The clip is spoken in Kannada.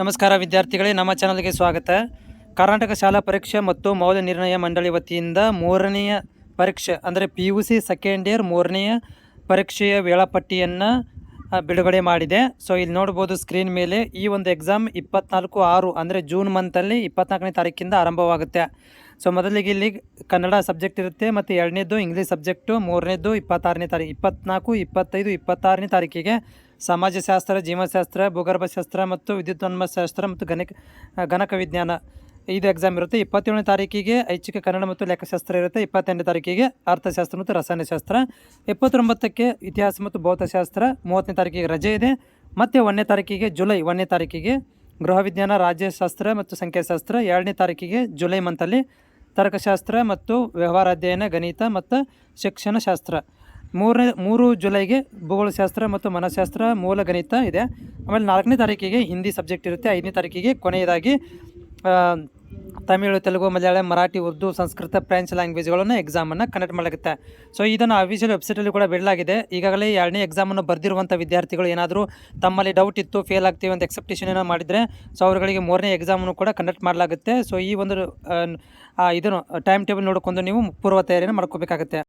ನಮಸ್ಕಾರ ವಿದ್ಯಾರ್ಥಿಗಳೇ, ನಮ್ಮ ಚಾನಲ್ಗೆ ಸ್ವಾಗತ. ಕರ್ನಾಟಕ ಶಾಲಾ ಪರೀಕ್ಷೆ ಮತ್ತು ಮೌಲ್ಯ ನಿರ್ಣಯ ಮಂಡಳಿ ವತಿಯಿಂದ ಮೂರನೆಯ ಪರೀಕ್ಷೆ, ಅಂದರೆ P U C second year ಮೂರನೆಯ ಪರೀಕ್ಷೆಯ ವೇಳಾಪಟ್ಟಿಯನ್ನು ಬಿಡುಗಡೆ ಮಾಡಿದೆ. ಸೊ ಇಲ್ಲಿ ನೋಡ್ಬೋದು ಸ್ಕ್ರೀನ್ ಮೇಲೆ ಈ ಒಂದು ಎಕ್ಸಾಮ್ ಇಪ್ಪತ್ನಾಲ್ಕು ಆರು, ಅಂದರೆ ಜೂನ್ ಮಂತಲ್ಲಿ ಇಪ್ಪತ್ನಾಲ್ಕನೇ ತಾರೀಕಿಂದ ಆರಂಭವಾಗುತ್ತೆ. ಸೊ ಮೊದಲಿಗೆ ಇಲ್ಲಿ ಕನ್ನಡ ಸಬ್ಜೆಕ್ಟ್ ಇರುತ್ತೆ, ಮತ್ತು ಎರಡನೇದು ಇಂಗ್ಲೀಷ್ ಸಬ್ಜೆಕ್ಟು ಮೂರನೇದು ಇಪ್ಪತ್ತಾರನೇ ತಾರೀಕು ಇಪ್ಪತ್ನಾಲ್ಕು, ಇಪ್ಪತ್ತೈದು, ಇಪ್ಪತ್ತಾರನೇ ತಾರೀಕಿಗೆ ಸಮಾಜಶಾಸ್ತ್ರ, ಜೀವಶಾಸ್ತ್ರ, ಭೂಗರ್ಭಶಾಸ್ತ್ರ ಮತ್ತು ವಿದ್ಯುನ್ಮಾನಶಾಸ್ತ್ರ ಮತ್ತು ಗಣಕ ಗಣಕ ವಿಜ್ಞಾನ. ಇದು ಎಕ್ಸಾಮ್ ಇರುತ್ತೆ. ಇಪ್ಪತ್ತೇಳನೇ ತಾರೀಕಿಗೆ ಐಚ್ಛಿಕ ಕನ್ನಡ ಮತ್ತು ಲೆಕ್ಕಶಾಸ್ತ್ರ ಇರುತ್ತೆ. ಇಪ್ಪತ್ತೆಂಟನೇ ತಾರೀಕಿಗೆ ಅರ್ಥಶಾಸ್ತ್ರ ಮತ್ತು ರಸಾಯನಶಾಸ್ತ್ರ. ಇಪ್ಪತ್ತೊಂಬತ್ತಕ್ಕೆ ಇತಿಹಾಸ ಮತ್ತು ಭೌತಶಾಸ್ತ್ರ. ಮೂವತ್ತನೇ ತಾರೀಕಿಗೆ ರಜೆ ಇದೆ. ಮತ್ತು ಒಂದನೇ ತಾರೀಕಿಗೆ ಜುಲೈ, ಒಂದನೇ ತಾರೀಕಿಗೆ ಗೃಹ ವಿಜ್ಞಾನ, ರಾಜ್ಯಶಾಸ್ತ್ರ ಮತ್ತು ಸಂಖ್ಯಾಶಾಸ್ತ್ರ. ಎರಡನೇ ತಾರೀಕಿಗೆ ಜುಲೈ ಮಂತಲ್ಲಿ ತರ್ಕಶಾಸ್ತ್ರ ಮತ್ತು ವ್ಯವಹಾರ ಅಧ್ಯಯನ ಗಣಿತ ಮತ್ತು ಶಿಕ್ಷಣಶಾಸ್ತ್ರ. ಮೂರನೇ, ಮೂರು ಜುಲೈಗೆ ಭೂಗೋಳಶಾಸ್ತ್ರ ಮತ್ತು ಮನಃಶಾಸ್ತ್ರ ಮೂಲ ಗಣಿತ ಇದೆ. ಆಮೇಲೆ ನಾಲ್ಕನೇ ತಾರೀಕಿಗೆ ಹಿಂದಿ ಸಬ್ಜೆಕ್ಟ್ ಇರುತ್ತೆ. ಐದನೇ ತಾರೀಕಿಗೆ ಕೊನೆಯದಾಗಿ ತಮಿಳು, ತೆಲುಗು, ಮಲಯಾಳಂ, ಮರಾಠಿ, ಉರ್ದು, ಸಂಸ್ಕೃತ, ಫ್ರೆಂಚ್ ಲ್ಯಾಂಗ್ವೇಜ್ಗಳನ್ನು ಎಕ್ಸಾಮನ್ನು ಕಂಡಕ್ಟ್ ಮಾಡಲಾಗುತ್ತೆ ಸೊ ಇದನ್ನು ಅಫಿಷಿಯಲ್ ವೆಬ್ಸೈಟಲ್ಲಿ ಕೂಡ ಬಿಡಲಾಗಿದೆ. ಈಗಾಗಲೇ ಎರಡನೇ ಎಕ್ಸಾಮನ್ನು ಬರೆದಿರುವಂಥ ವಿದ್ಯಾರ್ಥಿಗಳು ಏನಾದರೂ ತಮ್ಮಲ್ಲಿ ಡೌಟ್ ಇತ್ತು ಫೇಲ್ ಆಗ್ತೀವಿ ಅಂತ ಎಕ್ಸೆಪ್ಟೇಷನ್ ಏನೋ ಮಾಡಿದರೆ ಸೊ ಅವರುಗಳಿಗೆ ಮೂರನೇ ಎಕ್ಸಾಮನ್ನು ಕೂಡ ಕಂಡಕ್ಟ್ ಮಾಡಲಾಗುತ್ತೆ. ಸೊ ಈ ಒಂದು ಇದನ್ನು ಟೈಮ್ ಟೇಬಲ್ ನೋಡ್ಕೊಂಡು ನೀವು ಪೂರ್ವ ತಯಾರಿಯನ್ನು ಮಾಡ್ಕೋಬೇಕಾಗುತ್ತೆ.